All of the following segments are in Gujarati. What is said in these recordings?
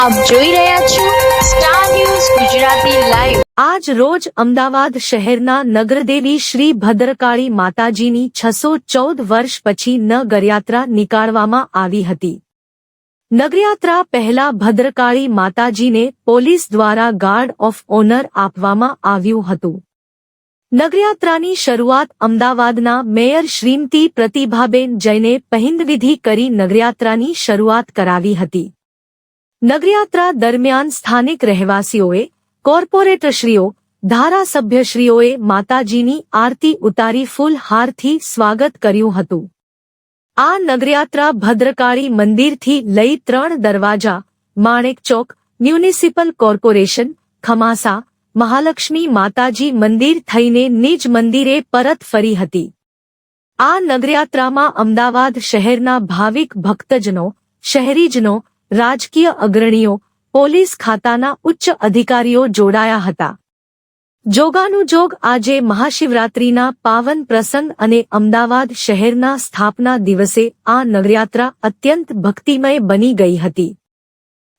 આપ જોઈ રહ્યા છો સ્ટાર ન્યૂઝ ગુજરાતી લાઈવ આજ રોજ અમદાવાદ શહેરના નગરદેવી શ્રી ભદ્રકાળી માતાજીની છસો ચૌદ વર્ષ પછી નગરયાત્રા નીકાળવામાં આવી હતી. નગરયાત્રા પહેલા ભદ્રકાળી માતાજીને પોલીસ દ્વારા ગાર્ડ ઓફ ઓનર આપવામાં આવ્યું હતું. નગરયાત્રાની શરૂઆત અમદાવાદના મેયર શ્રીમતી પ્રતિભાબેન જૈને પહેંદવિધિ કરી નગરયાત્રાની શરૂઆત કરાવી હતી. નગરયાત્રા દરમિયાન સ્થાનિક રહેવાસીઓએ કોર્પોરેટરશ્રીઓ ધારાસભ્યશ્રીઓએ માતાજીની આરતી ઉતારી ફૂલ હારથી સ્વાગત કર્યું હતું. આ નગરયાત્રા ભદ્રકાળી મંદિરથી લઈ ત્રણ દરવાજા, માણેક ચોક, મ્યુનિસિપલ કોર્પોરેશન, ખમાસા, મહાલક્ષ્મી માતાજી મંદિર થઈને નિજ મંદિરે પરત ફરી હતી. આ નગરયાત્રામાં અમદાવાદ શહેરના ભાવિક ભક્તજનો, શહેરીજનો રાજકીય અગ્રણીઓ પોલીસ ખાતાના ઉચ્ચ અધિકારીઓ જોડાયા હતા. જોગાનુજોગ આજે મહાશિવરાત્રીના પાવન પ્રસંગ અને અમદાવાદ શહેરના સ્થાપના દિવસે આ નગરયાત્રા અત્યંત ભક્તિમય બની ગઈ હતી.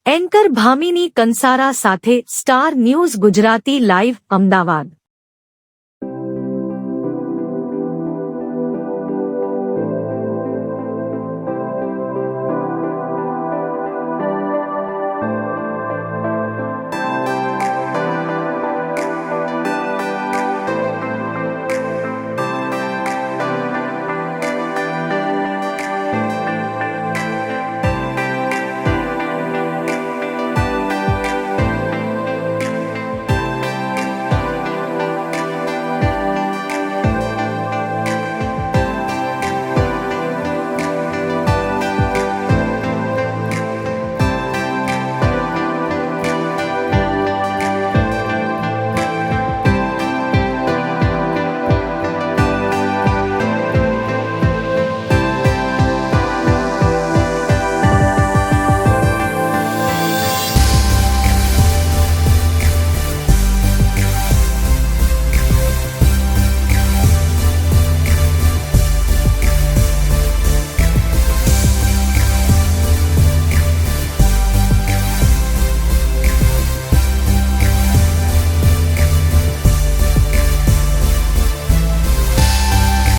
એન્કર ભામિની કંસારા સાથે star news Gujarati live Ahmedabad.